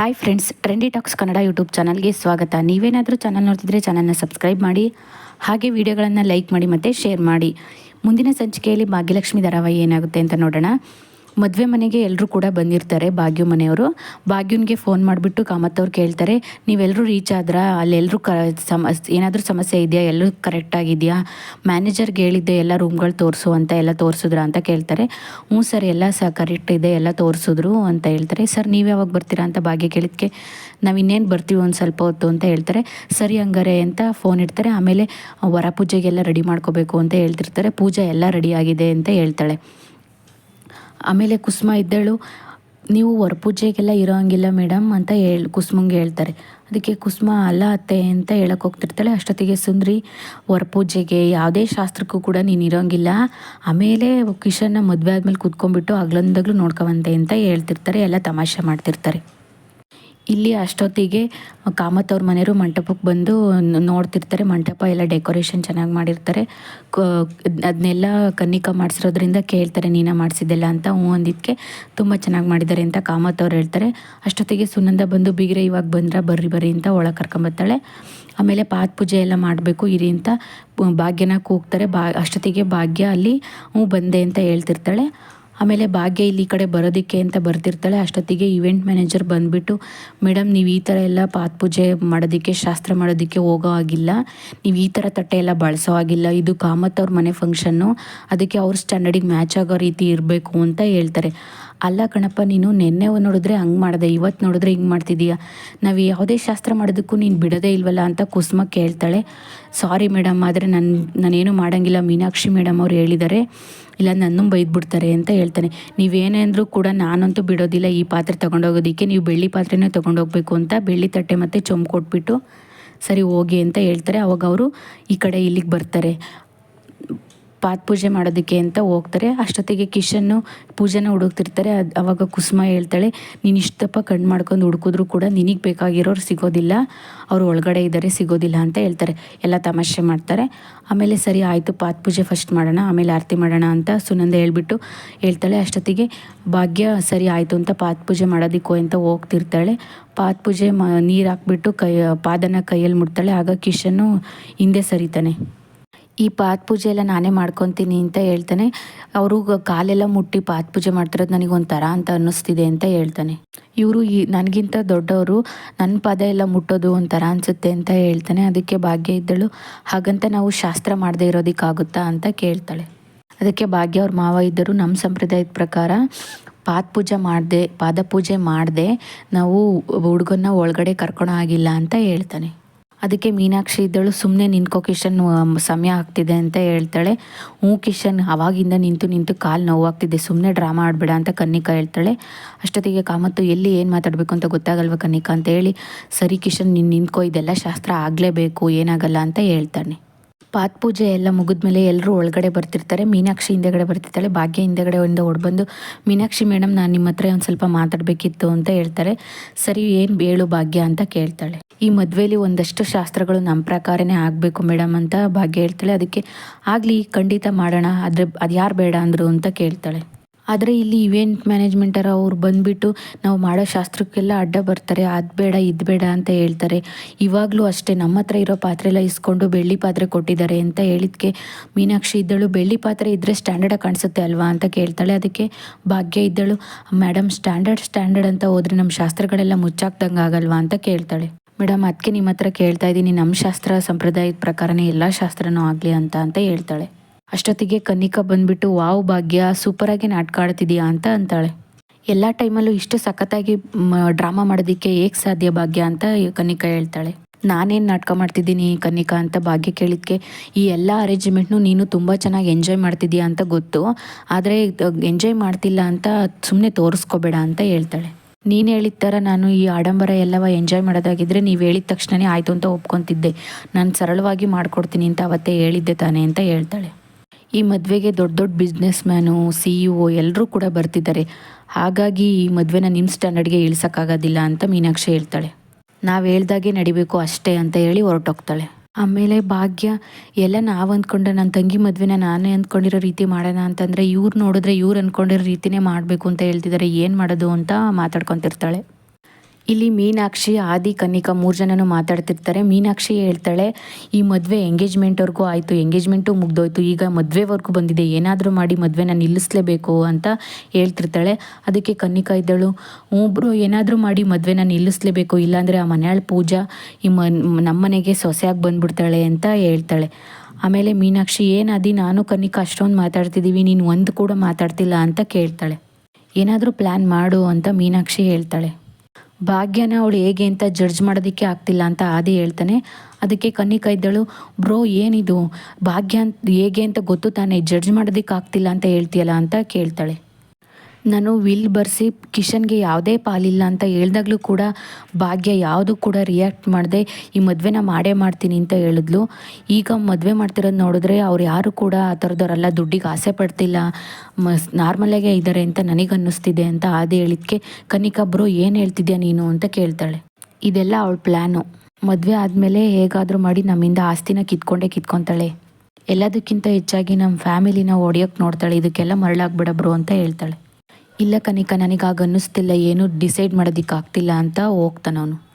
Hi friends trendy talks Kannada YouTube ಚಾನಲ್ಗೆ ಸ್ವಾಗತ. ನೀವೇನಾದರೂ ಚಾನಲ್ ನೋಡ್ತಿದ್ರೆ ಚಾನಲ್ನ ಸಬ್ಸ್ಕ್ರೈಬ್ ಮಾಡಿ, ಹಾಗೆ ವಿಡಿಯೋಗಳನ್ನು ಲೈಕ್ ಮಾಡಿ ಮತ್ತು ಶೇರ್ ಮಾಡಿ. ಮುಂದಿನ ಸಂಚಿಕೆಯಲ್ಲಿ ಭಾಗ್ಯಲಕ್ಷ್ಮಿ ಧಾರಾವಾಹಿ ಏನಾಗುತ್ತೆ ಅಂತ ನೋಡೋಣ. ಮದುವೆ ಮನೆಗೆ ಎಲ್ಲರೂ ಕೂಡ ಬಂದಿರ್ತಾರೆ ಭಾಗ್ಯ ಮನೆಯವರು. ಭಾಗ್ಯನ್ಗೆ ಫೋನ್ ಮಾಡಿಬಿಟ್ಟು ಕಾಮತ್ ಅವ್ರು ಕೇಳ್ತಾರೆ ನೀವೆಲ್ಲರೂ ರೀಚ್ ಆದ್ರಾ? ಅಲ್ಲೆಲ್ಲರೂ ಕ, ಸಮ, ಏನಾದರೂ ಸಮಸ್ಯೆ ಇದೆಯಾ? ಎಲ್ಲರೂ ಕರೆಕ್ಟಾಗಿದೆಯಾ ಮ್ಯಾನೇಜರ್ಗೆ ಹೇಳಿದ್ದೆ ಎಲ್ಲ ರೂಮ್ಗಳು ತೋರಿಸು ಅಂತ, ಎಲ್ಲ ತೋರಿಸಿದ್ರಾ? ಅಂತ ಕೇಳ್ತಾರೆ. ಹ್ಞೂ ಸರ್, ಎಲ್ಲ ಸ ಕರೆಕ್ಟ್ ಇದೆ, ಎಲ್ಲ ತೋರಿಸಿದ್ರು ಅಂತ ಹೇಳ್ತಾರೆ. ಸರ್, ನೀವು ಯಾವಾಗ ಬರ್ತೀರಾ? ಅಂತ ಭಾಗ್ಯ ಕೇಳಿದ್ಕೆ, ನಾವು ಇನ್ನೇನು ಬರ್ತೀವಿ ಒಂದು ಸ್ವಲ್ಪ ಹೊತ್ತು ಅಂತ ಹೇಳ್ತಾರೆ. ಸರಿ ಹಂಗಾರೆ ಅಂತ ಫೋನ್ ಇಡ್ತಾರೆ. ಆಮೇಲೆ ವರ ಪೂಜೆಗೆಲ್ಲ ರೆಡಿ ಮಾಡ್ಕೋಬೇಕು ಅಂತ ಹೇಳ್ತಿರ್ತಾರೆ. ಪೂಜೆ ಎಲ್ಲ ರೆಡಿ ಆಗಿದೆ ಅಂತ ಹೇಳ್ತಾಳೆ. ಆಮೇಲೆ ಕುಸುಮ ಇದ್ದಳು, ನೀವು ವರ್ಪೂಜೆಗೆಲ್ಲ ಇರೋಂಗಿಲ್ಲ ಮೇಡಮ್ ಅಂತ ಹೇಳಿ, ಕುಸುಮಂಗೆ ಹೇಳ್ತಾರೆ. ಅದಕ್ಕೆ ಕುಸುಮ, ಅಲ್ಲ ಅತ್ತೆ ಅಂತ ಹೇಳಕ್ಕೆ ಹೋಗ್ತಿರ್ತಾಳೆ. ಅಷ್ಟೊತ್ತಿಗೆ, ಸುಂದ್ರಿ ವರಪೂಜೆಗೆ ಯಾವುದೇ ಶಾಸ್ತ್ರಕ್ಕೂ ಕೂಡ ನೀನು ಇರೋಂಗಿಲ್ಲ. ಆಮೇಲೆ ಕಿಶನ್ನ ಮದುವೆ ಆದಮೇಲೆ ಕೂತ್ಕೊಂಡ್ಬಿಟ್ಟು ಅಗ್ಲೊಂದಾಗ್ಲೂ ನೋಡ್ಕೊವಂತೆ ಅಂತ ಹೇಳ್ತಿರ್ತಾರೆ. ಎಲ್ಲ ತಮಾಷೆ ಮಾಡ್ತಿರ್ತಾರೆ. ಇಲ್ಲಿ ಅಷ್ಟೊತ್ತಿಗೆ ಕಾಮತ್ ಅವ್ರ ಮನೆಯವರು ಮಂಟಪಕ್ಕೆ ಬಂದು ನೋಡ್ತಿರ್ತಾರೆ. ಮಂಟಪ ಎಲ್ಲ ಡೆಕೋರೇಷನ್ ಚೆನ್ನಾಗಿ ಮಾಡಿರ್ತಾರೆ. ಅದನ್ನೆಲ್ಲ ಕನ್ನಿಕಾ ಮಾಡಿಸಿರೋದ್ರಿಂದ ಕೇಳ್ತಾರೆ, ನೀನ ಮಾಡಿಸಿದ್ದೆಲ್ಲ ಅಂತ. ಹ್ಞೂ ಅಂದಿದ್ದಕ್ಕೆ ತುಂಬ ಚೆನ್ನಾಗಿ ಮಾಡಿದ್ದಾರೆ ಅಂತ ಕಾಮತ್ ಅವ್ರು ಹೇಳ್ತಾರೆ. ಅಷ್ಟೊತ್ತಿಗೆ ಸುನಂದ ಬಂದು, ಬೀಗ್ರೆ, ಇವಾಗ ಬಂದ್ರೆ? ಬರ್ರಿ ಬರ್ರಿ ಅಂತ ಒಳಗೆ ಕರ್ಕೊಂಬರ್ತಾಳೆ. ಆಮೇಲೆ ಪಾತ್ ಪೂಜೆ ಎಲ್ಲ ಮಾಡಬೇಕು, ಇರಿ ಅಂತ ಭಾಗ್ಯನ ಕೂಗ್ತಾರೆ. ಬಾ ಅಷ್ಟೊತ್ತಿಗೆ ಭಾಗ್ಯ ಅಲ್ಲಿ, ಹ್ಞೂ, ಬಂದೆ ಅಂತ ಹೇಳ್ತಿರ್ತಾಳೆ. ಆಮೇಲೆ ಭಾಗ್ಯ ಇಲ್ಲಿ ಕಡೆ ಬರೋದಕ್ಕೆ ಅಂತ ಬರ್ತಿರ್ತಾಳೆ ಅಷ್ಟೊತ್ತಿಗೆ ಇವೆಂಟ್ ಮ್ಯಾನೇಜರ್ ಬಂದುಬಿಟ್ಟು ಮೇಡಮ್ ನೀವು ಈ ಥರ ಎಲ್ಲ ಪಾತ್ ಪೂಜೆ ಮಾಡೋದಕ್ಕೆ, ಶಾಸ್ತ್ರ ಮಾಡೋದಕ್ಕೆ ಹೋಗೋ ಆಗಿಲ್ಲ ನೀವು ಈ ಥರ ತಟ್ಟೆ ಎಲ್ಲ ಬಳಸೋ ಆಗಿಲ್ಲ ಇದು ಕಾಮತ್ ಅವ್ರ ಮನೆ ಫಂಕ್ಷನ್ನು ಅದಕ್ಕೆ ಅವ್ರ ಸ್ಟ್ಯಾಂಡರ್ಡಿಗೆ ಮ್ಯಾಚ್ ಆಗೋ ರೀತಿ ಇರಬೇಕು, ಅಂತ ಹೇಳ್ತಾರೆ. ಅಲ್ಲ ಕಣಪ್ಪ, ನೀನು ನಿನ್ನೆ ನೋಡಿದ್ರೆ ಹಂಗೆ ಮಾಡಿದೆ ಇವತ್ತು ನೋಡಿದ್ರೆ ಹಿಂಗೆ ಮಾಡ್ತಿದ್ದೀಯ ನಾವು ಯಾವುದೇ ಶಾಸ್ತ್ರ ಮಾಡೋದಕ್ಕೂ ನೀನು ಬಿಡೋದೇ ಇಲ್ವಲ್ಲ ಅಂತ ಕುಸುಮ ಕೇಳ್ತಾಳೆ. ಸಾರಿ ಮೇಡಮ್, ಆದರೆ ನನ್ನ ನಾನೇನು ಮಾಡೋಂಗಿಲ್ಲ. ಮೀನಾಕ್ಷಿ ಮೇಡಮ್ ಅವ್ರು ಹೇಳಿದ್ದಾರೆ ಇಲ್ಲ ನನ್ನೂ ಬೈದ್ಬಿಡ್ತಾರೆ ಅಂತ ಹೇಳ್ತಾನೆ. ನೀವೇನೇ ಅಂದರೂ ಕೂಡ ನಾನಂತೂ ಬಿಡೋದಿಲ್ಲ, ಈ ಪಾತ್ರೆ ತೊಗೊಂಡೋಗೋದಕ್ಕೆ. ನೀವು ಬೆಳ್ಳಿ ಪಾತ್ರೆನೇ ತೊಗೊಂಡೋಗ್ಬೇಕು ಅಂತ ಬೆಳ್ಳಿ ತಟ್ಟೆ ಮತ್ತು ಚೊಂಬು ಕೊಟ್ಬಿಟ್ಟು, ಸರಿ ಹೋಗಿ ಅಂತ ಹೇಳ್ತಾರೆ. ಅವಾಗ ಅವರು ಈ ಕಡೆ ಇಲ್ಲಿಗೆ ಬರ್ತಾರೆ. ಪಾತ್ ಪೂಜೆ ಮಾಡೋದಕ್ಕೆ ಅಂತ ಹೋಗ್ತಾರೆ. ಅಷ್ಟೊತ್ತಿಗೆ ಕಿಶನ್ನು ಪೂಜೆನ ಹುಡುಕ್ತಿರ್ತಾರೆ. ಅದು ಅವಾಗ ಕುಸುಮ ಹೇಳ್ತಾಳೆ, ನೀನು ಇಷ್ಟಪ್ಪ ಕಣ್ಣು ಮಾಡ್ಕೊಂಡು ಹುಡುಕಿದ್ರು ಕೂಡ ನಿನಗೆ ಬೇಕಾಗಿರೋರು ಸಿಗೋದಿಲ್ಲ. ಅವರು ಒಳಗಡೆ ಇದ್ದಾರೆ ಸಿಗೋದಿಲ್ಲ ಅಂತ ಹೇಳ್ತಾರೆ. ಎಲ್ಲ ತಮಾಷೆ ಮಾಡ್ತಾರೆ. ಆಮೇಲೆ ಸರಿ ಆಯಿತು, ಪಾದ ಪೂಜೆ ಫಸ್ಟ್ ಮಾಡೋಣ, ಆಮೇಲೆ ಆರತಿ ಮಾಡೋಣ ಅಂತ ಸುನಂದ ಹೇಳ್ಬಿಟ್ಟು ಹೇಳ್ತಾಳೆ. ಅಷ್ಟೊತ್ತಿಗೆ ಭಾಗ್ಯ, ಸರಿ ಆಯಿತು ಅಂತ ಪಾತ್ ಪೂಜೆ ಮಾಡೋದಿಕ್ಕೋ ಅಂತ ಹೋಗ್ತಿರ್ತಾಳೆ. ಪಾದ ಪೂಜೆ ಮ, ನೀರು ಹಾಕ್ಬಿಟ್ಟು ಕೈ, ಪಾದನ ಕೈಯಲ್ಲಿ ಮುಟ್ತಾಳೆ. ಆಗ ಕಿಶನ್ನು ಹಿಂದೆ ಸರಿತಾನೆ. ಈ ಪಾತ್ ಪೂಜೆ ಎಲ್ಲ ನಾನೇ ಮಾಡ್ಕೊತೀನಿ ಅಂತ ಹೇಳ್ತಾನೆ. ಅವರು ಕಾಲೆಲ್ಲ ಮುಟ್ಟಿ ಪಾತ್ ಪೂಜೆ ಮಾಡ್ತಿರೋದು ನನಗೆ ಒಂಥರ ಅಂತ ಅನ್ನಿಸ್ತಿದೆ ಅಂತ ಹೇಳ್ತಾನೆ. ಇವರು ಈ ನನಗಿಂತ ದೊಡ್ಡವರು ನನ್ನ ಪದ ಎಲ್ಲ ಮುಟ್ಟೋದು ಒಂಥರ ಅನಿಸುತ್ತೆ ಅಂತ ಹೇಳ್ತಾನೆ. ಅದಕ್ಕೆ ಭಾಗ್ಯ ಇದ್ದಳು. ಹಾಗಂತ ನಾವು ಶಾಸ್ತ್ರ ಮಾಡದೇ ಇರೋದಕ್ಕಾಗುತ್ತಾ ಅಂತ ಕೇಳ್ತಾಳೆ. ಅದಕ್ಕೆ ಭಾಗ್ಯ ಅವ್ರ ಮಾವ ಇದ್ದರು. ನಮ್ಮ ಸಂಪ್ರದಾಯದ ಪ್ರಕಾರ ಪಾತ್ ಪೂಜೆ ಮಾಡದೆ, ಪಾದ ಪೂಜೆ ಮಾಡದೆ ನಾವು ಹುಡುಗನ್ನ ಒಳಗಡೆ ಕರ್ಕೊಳೋ ಆಗಿಲ್ಲ ಅಂತ ಹೇಳ್ತಾನೆ. ಅದಕ್ಕೆ ಮೀನಾಕ್ಷಿ ಇದ್ದಳು ಸುಮ್ಮನೆ ನಿಂತ್ಕೋ ಕಿಶನ್ ಸಮಯ ಆಗ್ತಿದೆ ಅಂತ ಹೇಳ್ತಾಳೆ. ಹ್ಞೂ ಕಿಶನ್, ಅವಾಗಿಂದ ನಿಂತು ನಿಂತು ಕಾಲು ನೋವಾಗ್ತಿದೆ ಸುಮ್ಮನೆ ಡ್ರಾಮಾ ಆಡಬೇಡ ಅಂತ ಕನ್ನಿಕಾ ಹೇಳ್ತಾಳೆ. ಅಷ್ಟೊತ್ತಿಗೆ ಕಾಮತ್ತು, ಎಲ್ಲಿ ಏನು ಮಾತಾಡಬೇಕು ಅಂತ ಗೊತ್ತಾಗಲ್ವ ಕನ್ನಿಕಾ ಅಂತ ಹೇಳಿ, ಸರಿ ಕಿಶನ್, ನೀನು ನಿಂತ್ಕೋ, ಇದೆಲ್ಲ ಶಾಸ್ತ್ರ ಆಗಲೇಬೇಕು, ಏನಾಗಲ್ಲ ಅಂತ ಹೇಳ್ತಾನೆ. ಪಾತ್ ಪೂಜೆ ಎಲ್ಲ ಮುಗಿದ್ಮೇಲೆ ಎಲ್ಲರೂ ಒಳಗಡೆ ಬರ್ತಿರ್ತಾರೆ. ಮೀನಾಕ್ಷಿ ಹಿಂದೆಗಡೆ ಬರ್ತಿರ್ತಾಳೆ, ಭಾಗ್ಯ ಹಿಂದೆಗಡೆ ಒಂದು ಓಡ್ಬಂದು, ಮೀನಾಕ್ಷಿ ಮೇಡಮ್, ನಾನು ನಿಮ್ಮ ಹತ್ರ ಒಂದು ಸ್ವಲ್ಪ ಮಾತಾಡಬೇಕಿತ್ತು ಅಂತ ಹೇಳ್ತಾರೆ. ಸರಿ, ಏನು ಬೇಳು ಭಾಗ್ಯ ಅಂತ ಕೇಳ್ತಾಳೆ. ಈ ಮದುವೆಲಿ ಒಂದಷ್ಟು ಶಾಸ್ತ್ರಗಳು ನಮ್ಮ ಪ್ರಕಾರನೇ ಆಗಬೇಕು ಮೇಡಮ್ ಅಂತ ಭಾಗ್ಯ ಹೇಳ್ತಾಳೆ. ಅದಕ್ಕೆ ಆಗಲಿ ಖಂಡಿತ ಮಾಡೋಣ. ಆದರೆ ಅದು ಯಾರು ಬೇಡ ಅಂದರು ಅಂತ ಕೇಳ್ತಾಳೆ. ಆದರೆ ಇಲ್ಲಿ ಇವೆಂಟ್ ಮ್ಯಾನೇಜ್ಮೆಂಟರ ಅವ್ರು ಬಂದುಬಿಟ್ಟು ನಾವು ಮಾಡೋ ಶಾಸ್ತ್ರಕ್ಕೆಲ್ಲ ಅಡ್ಡ ಬರ್ತಾರೆ. ಅದು ಬೇಡ, ಇದು ಬೇಡ ಅಂತ ಹೇಳ್ತಾರೆ. ಇವಾಗಲೂ ಅಷ್ಟೇ ನಮ್ಮ ಹತ್ರ ಇರೋ ಪಾತ್ರೆ ಎಲ್ಲ ಇಸ್ಕೊಂಡು ಬೆಳ್ಳಿ ಪಾತ್ರೆ ಕೊಟ್ಟಿದ್ದಾರೆ ಅಂತ ಹೇಳಿದ್ಕೆ ಮೀನಾಕ್ಷಿ ಇದ್ದಳು. ಬೆಳ್ಳಿ ಪಾತ್ರೆ ಇದ್ದರೆ ಸ್ಟ್ಯಾಂಡರ್ಡಾಗಿ ಕಾಣಿಸುತ್ತೆ ಅಲ್ವಾ ಅಂತ ಕೇಳ್ತಾಳೆ. ಅದಕ್ಕೆ ಭಾಗ್ಯ ಇದ್ದಳು, ಮೇಡಮ್ ಸ್ಟ್ಯಾಂಡರ್ಡ್ ಸ್ಟ್ಯಾಂಡರ್ಡ್ ಅಂತ ಹೋದರೆ ನಮ್ಮ ಶಾಸ್ತ್ರಗಳೆಲ್ಲ ಮುಚ್ಚಾಕ್ದಂಗೆ ಆಗಲ್ವಾ? ಅಂತ ಕೇಳ್ತಾಳೆ. ಮೇಡಮ್ ಅದಕ್ಕೆ ನಿಮ್ಮ ಹತ್ರ ಕೇಳ್ತಾ ಇದ್ದೀನಿ ನಮ್ಮ ಶಾಸ್ತ್ರ ಸಂಪ್ರದಾಯದ ಪ್ರಕಾರನೇ ಎಲ್ಲ ಶಾಸ್ತ್ರನೂ ಆಗಲಿ ಅಂತ ಅಂತ ಹೇಳ್ತಾಳೆ. ಅಷ್ಟೊತ್ತಿಗೆ ಕನ್ನಿಕಾ ಬಂದ್ಬಿಟ್ಟು, ವಾವ್ ಭಾಗ್ಯ ಸೂಪರಾಗಿ ನಾಟಕ ಆಡ್ತಿದೀಯಾ? ಅಂತ ಅಂತಾಳೆ. ಎಲ್ಲ ಟೈಮಲ್ಲೂ ಇಷ್ಟು ಸಖತ್ತಾಗಿ ಡ್ರಾಮಾ ಮಾಡೋದಕ್ಕೆ ಹೇಗೆ ಸಾಧ್ಯ ಭಾಗ್ಯ ಅಂತ ಕನ್ನಿಕಾ ಹೇಳ್ತಾಳೆ. ನಾನೇನು ನಾಟಕ ಮಾಡ್ತಿದ್ದೀನಿ ಕನ್ನಿಕಾ ಅಂತ ಭಾಗ್ಯ ಕೇಳಿದ್ಕೆ, ಈ ಎಲ್ಲ ಅರೇಂಜ್ಮೆಂಟ್ನು ನೀನು ತುಂಬ ಚೆನ್ನಾಗಿ ಎಂಜಾಯ್ ಮಾಡ್ತಿದ್ದೀಯಾ ಅಂತ ಗೊತ್ತು. ಆದರೆ ಎಂಜಾಯ್ ಮಾಡ್ತಿಲ್ಲ ಅಂತ ಸುಮ್ಮನೆ ತೋರಿಸ್ಕೋಬೇಡ ಅಂತ ಹೇಳ್ತಾಳೆ. ನೀನು ಹೇಳಿದ ಥರ ನಾನು ಈ ಆಡಂಬರ ಎಲ್ಲವ ಎಂಜಾಯ್ ಮಾಡೋದಾಗಿದ್ದರೆ ನೀವು ಹೇಳಿದ ತಕ್ಷಣನೇ ಆಯಿತು ಅಂತ ಒಪ್ಕೊತಿದ್ದೆ. ನಾನು ಸರಳವಾಗಿ ಮಾಡ್ಕೊಡ್ತೀನಿ ಅಂತ ಅವತ್ತೇ ಹೇಳಿದ್ದೆ ತಾನೆ ಅಂತ ಹೇಳ್ತಾಳೆ. ಈ ಮದುವೆಗೆ ದೊಡ್ಡ ದೊಡ್ಡ business man C E O ಎಲ್ಲರೂ ಕೂಡ ಬರ್ತಿದ್ದಾರೆ. ಹಾಗಾಗಿ ಈ ಮದುವೆನ ನಿಮ್ಮ ಸ್ಟ್ಯಾಂಡರ್ಡ್ಗೆ ಇಳಿಸೋಕ್ಕಾಗೋದಿಲ್ಲ ಅಂತ ಮೀನಾಕ್ಷಿ ಹೇಳ್ತಾಳೆ. ನಾವು ಹೇಳ್ದಾಗೆ ನಡಿಬೇಕು ಅಷ್ಟೇ ಅಂತ ಹೇಳಿ ಹೊರಟೋಗ್ತಾಳೆ. ಆಮೇಲೆ ಭಾಗ್ಯ, ಎಲ್ಲ ನಾವು ಅಂದ್ಕೊಂಡೆ ನನ್ನ ತಂಗಿ ಮದುವೆನ ನಾನೇ ಅಂದ್ಕೊಂಡಿರೋ ರೀತಿ ಮಾಡೋಣ ಅಂತಂದರೆ ಇವ್ರು ನೋಡಿದ್ರೆ ಇವ್ರು ಅಂದ್ಕೊಂಡಿರೋ ರೀತಿನೇ ಮಾಡಬೇಕು ಅಂತ ಹೇಳ್ತಿದ್ದಾರೆ ಏನು ಮಾಡೋದು ಅಂತ ಮಾತಾಡ್ಕೊತಿರ್ತಾಳೆ. ಇಲ್ಲಿ ಮೀನಾಕ್ಷಿ, ಆದಿ, ಕನ್ನಿಕಾ ಮೂರು ಜನನು ಮಾತಾಡ್ತಿರ್ತಾರೆ. ಮೀನಾಕ್ಷಿ ಹೇಳ್ತಾಳೆ, ಈ ಮದುವೆ ಎಂಗೇಜ್ಮೆಂಟ್ವರೆಗೂ ಆಯಿತು, ಎಂಗೇಜ್ಮೆಂಟು ಮುಗ್ದೋಯ್ತು, ಈಗ ಮದುವೆವರೆಗೂ ಬಂದಿದೆ, ಏನಾದರೂ ಮಾಡಿ ಮದುವೆನ ನಿಲ್ಲಿಸಲೇಬೇಕು ಅಂತ ಹೇಳ್ತಿರ್ತಾಳೆ. ಅದಕ್ಕೆ ಕನ್ನಿಕಾ ಇದ್ದಳು ಒಬ್ಬರು ಏನಾದರೂ ಮಾಡಿ ಮದುವೆನ ನಿಲ್ಲಿಸಲೇಬೇಕು, ಇಲ್ಲಾಂದರೆ ಆ ಮನೆಯಾಳ ಪೂಜಾ ಈ ಮನ್, ನಮ್ಮನೆಗೆ ಸೊಸೆಯಾಗಿ ಬಂದ್ಬಿಡ್ತಾಳೆ ಅಂತ ಹೇಳ್ತಾಳೆ. ಆಮೇಲೆ ಮೀನಾಕ್ಷಿ ಏನಾದಿ ನಾನು ಕನ್ನಿಕಾ ಅಷ್ಟೊಂದು ಮಾತಾಡ್ತಿದ್ದೀವಿ ನೀನು ಒಂದು ಕೂಡ ಮಾತಾಡ್ತಿಲ್ಲ ಅಂತ ಕೇಳ್ತಾಳೆ. ಏನಾದರೂ ಪ್ಲ್ಯಾನ್ ಮಾಡು ಅಂತ ಮೀನಾಕ್ಷಿ ಹೇಳ್ತಾಳೆ. ಭಾಗ್ಯನ ಅವಳು ಹೇಗೆ ಅಂತ ಜಡ್ಜ್ ಮಾಡೋದಕ್ಕೆ ಆಗ್ತಿಲ್ಲ ಅಂತ ಆದಿ ಹೇಳ್ತಾನೆ. ಅದಕ್ಕೆ ಕನ್ನಿಕಾ ಇದ್ದಳು, ಬ್ರೋ, ಏನಿದು? ಭಾಗ್ಯ ಅಂತ ಹೇಗೆ ಅಂತ ಗೊತ್ತು ತಾನೇ ಜಡ್ಜ್ ಮಾಡೋದಕ್ಕೆ ಆಗ್ತಿಲ್ಲ ಅಂತ ಹೇಳ್ತೀಯಲ್ಲ ಅಂತ ಕೇಳ್ತಾಳೆ. ನಾನು ವಿಲ್ ಬರೆಸಿ ಕಿಶನ್ಗೆ ಯಾವುದೇ ಪಾಲಿಲ್ಲ ಅಂತ ಹೇಳ್ದಾಗ್ಲೂ ಕೂಡ ಭಾಗ್ಯ ಯಾವುದು ಕೂಡ ರಿಯಾಕ್ಟ್ ಮಾಡದೆ, ಈ ಮದುವೆನ ಮಾಡೇ ಮಾಡ್ತೀನಿ ಅಂತ ಹೇಳಿದ್ಲು. ಈಗ ಮದುವೆ ಮಾಡ್ತಿರೋದು ನೋಡಿದ್ರೆ ಅವ್ರು ಯಾರು ಕೂಡ ಆ ಥರದವರೆಲ್ಲ, ದುಡ್ಡಿಗೆ ಆಸೆ ಪಡ್ತಿಲ್ಲ, ಮಸ್ ನಾರ್ಮಲಾಗೇ ಇದ್ದಾರೆ ಅಂತ ನನಗೆ ಅನ್ನಿಸ್ತಿದೆ ಅಂತ ಆದಿ ಹೇಳಿದ್ಕೆ, ಕನಿಕಾ ಬ್ರೋ, ಏನು ಹೇಳ್ತಿದ್ಯಾ ನೀನು? ಅಂತ ಕೇಳ್ತಾಳೆ. ಇದೆಲ್ಲ ಅವಳ ಪ್ಲ್ಯಾನು ಮದುವೆ ಆದಮೇಲೆ ಹೇಗಾದರೂ ಮಾಡಿ ನಮ್ಮಿಂದ ಆಸ್ತಿನ ಕಿತ್ಕೊಂಡೇ ಕಿತ್ಕೊತಾಳೆ. ಎಲ್ಲದಕ್ಕಿಂತ ಹೆಚ್ಚಾಗಿ ನಮ್ಮ ಫ್ಯಾಮಿಲಿನ ಒಡೆಯೋಕ್ಕೆ ನೋಡ್ತಾಳೆ, ಇದಕ್ಕೆಲ್ಲ ಮರಳಾಗ್ಬಿಡಬ್ರು ಅಂತ ಹೇಳ್ತಾಳೆ. ಇಲ್ಲ ಕನಿಕ ನನಗಾಗ ಅನ್ನಿಸ್ತಿಲ್ಲ ಏನೂ ಡಿಸೈಡ್ ಮಾಡೋದಕ್ಕಾಗ್ತಿಲ್ಲ ಅಂತ ಹೋಗ್ತಾನವನು.